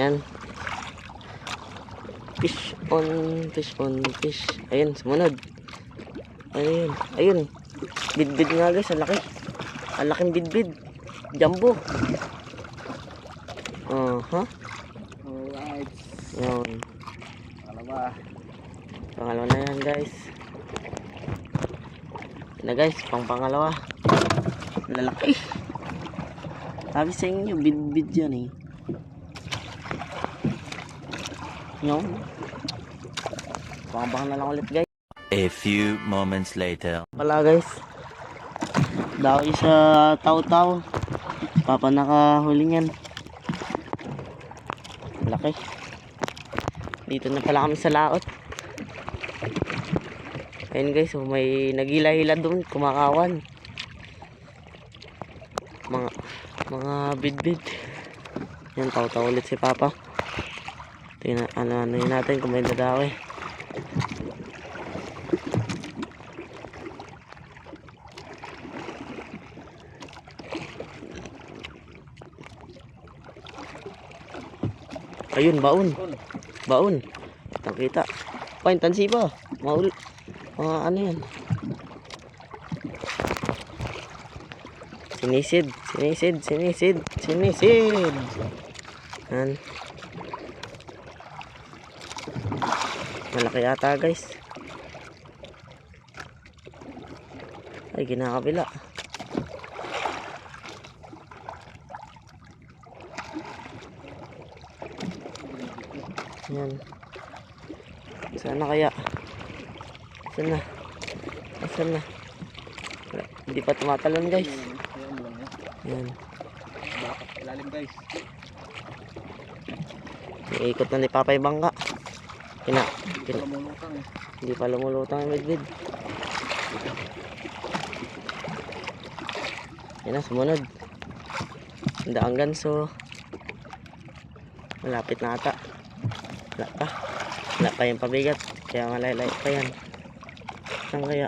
Yan. Fish on, fish on, fish. Ayun, sumunod. Ayun, ayun. Bidbid nga guys, ang laki. Ang laking bidbid. Jumbo. Aha. Alright. Yun. Pangalawa. Pangalawa na yan guys. Yun na guys, pang pangalawa. Lalaki. Sabi sa inyo, bid-bid yan eh. Yun. Pangabang na lang ulit guys. A few moments later. Wala guys. Dawi sa tao-tao. Papa nakahuli niyan. Laki. Dito na pala kami sa laot. Ayun guys, oh, may nagila-hila doon, kumakawan. Mga mga bidbid. Yan, tao-tao ulit si Papa. Tingnan, ano, ano yun natin kung may dadawi. Ayun, baon. Baon. Nakita. Pain, tansi ba? Maul. Mga ano yan. Sinisid. Sinisid. Sinisid. Sinisid. Yan. Malaki yata guys. Ay, kinakabila. Yan. Sana kaya? Saan na? Saan na? Wala, Hindi pa tumatalon guys. Yan. Ilalim guys. Iikot na ni Papay Bangka. Lumulutang eh. hindi pa lumulutang ang midbid. Yan na, sumunod. Ang daang ganso. Malapit na ata. Wala pa. Wala pa yung pabigat. Kaya malaylay pa yan. Saan kaya?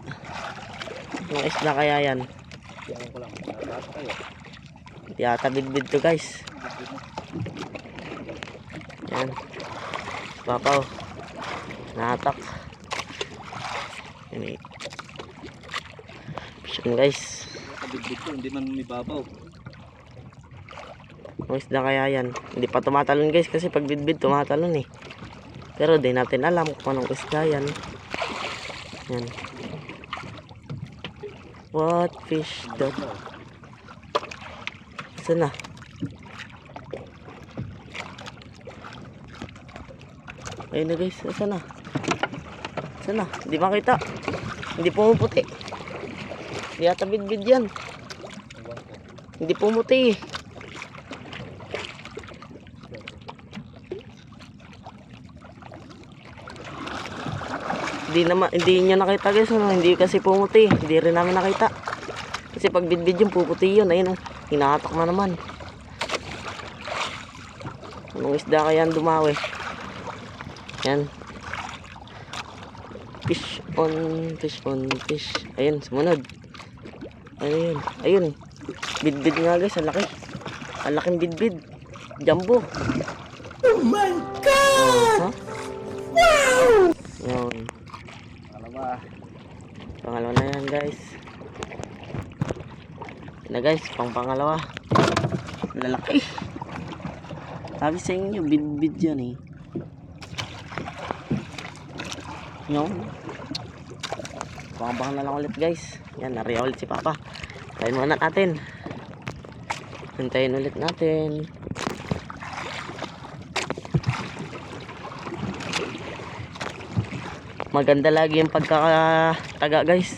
Anong isla kaya yan? Hindi ata bidbid to guys. Yan. Papaw. Natak. Yan eh. Guys. Kabigbig ko. Hindi man umibabaw. Ang isda kaya yan. Hindi pa tumatalon guys kasi pag bidbid tumatalon eh. Pero di natin alam kung anong isda yan. Yan. What fish that? Saan na? Ayun na guys. Saan na? Saan na? Hindi makita. Hindi pumuputi. Hindi ata bidbid yan. Hindi pumuti eh. Hindi naman hindi niya nakita guys, ano, hindi kasi pumuti, hindi rin namin nakita. Kasi pag bidbid yung puputi yun, ayun oh, hinahatak na naman. Anong isda kaya dumawi? Yan. Fish on, fish on, fish. Ayun, sumunod. Ayun, ayun. Bidbid nga guys, ang laki. Ang laking bidbid. Jumbo. Oh my God! Wow! Yun. Pangalawa. Pangalawa na yan guys. Yun na guys, pang pangalawa. Lalaki. Sabi sa inyo, bid-bid yan eh. Yun. Pangabang na lang ulit guys. Yan, nariya ulit si Papa. Tayo muna natin. Hintayin ulit natin. Maganda lagi yung pagkakataga guys.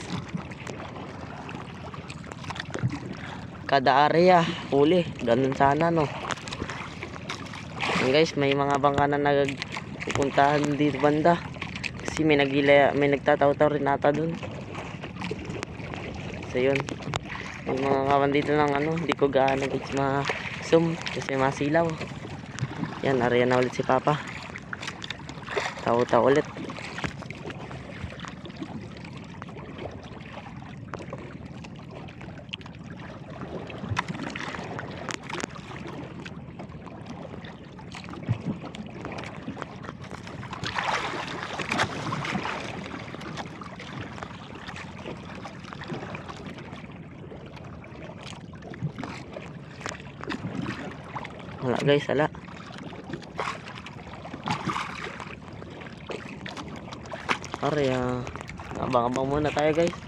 Kada area, huli. Ganun sana no. Yan guys, may mga bangka na nagpupuntahan dito banda. Kasi may nagila, may nagtataw-taw rin ata dun. So yun. May mga kawan dito ng ano, hindi ko gaano guys ma-zoom kasi masilaw. Yan, area na ulit si Papa. Taw-taw ulit. Wala guys, wala. Pare, ah. Abang-abang muna tayo guys.